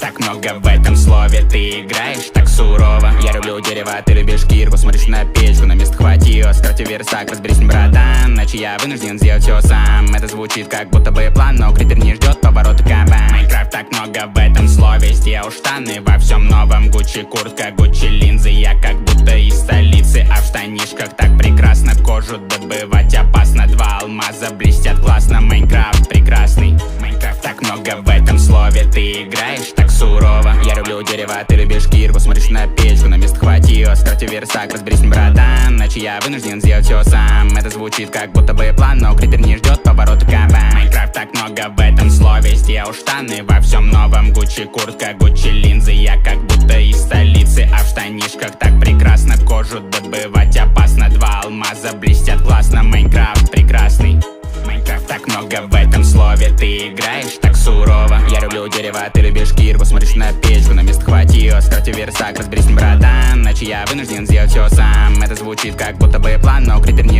так много в этом слове Ты играешь так сурово. Я люблю дерево, ты любишь кирку. Смотришь на печку, на место хватило. Скрафти версак, разберись, братан. Иначе я вынужден сделать все сам. Это звучит как будто бы план Но критер не ждет поворота каба Майнкрафт так много в этом слове Сделал штаны. Во всем новом Гуччи куртка, Гуччи линзы. Я как будто из столицы А в штанишках так прекрасно Кожу добывать. Опасно Два алмаза блестят классно. Майнкрафт прекрасный много в этом слове Ты играешь так сурово. Я люблю дерево, ты любишь кирку Смотришь на печку, на место хватило Скрафти версак, разберись, братан Иначе я вынужден сделать все сам. Это звучит как будто бы план Но критер не ждет поворота каба Майнкрафт так много в этом слове Сделал штаны во всем новом Гуччи куртка, Гуччи линзы. Я как будто из столицы А в штанишках так прекрасно Кожу добывать. Опасно Два алмаза блестят классно Майнкрафт прекрасный много в этом слове Ты играешь так сурово. Я люблю дерево, ты любишь кирку. Смотришь на печку, на место хватило. Скрафти версак, разберись, братан Иначе я вынужден сделать все сам. Это звучит как будто бы план Но критер не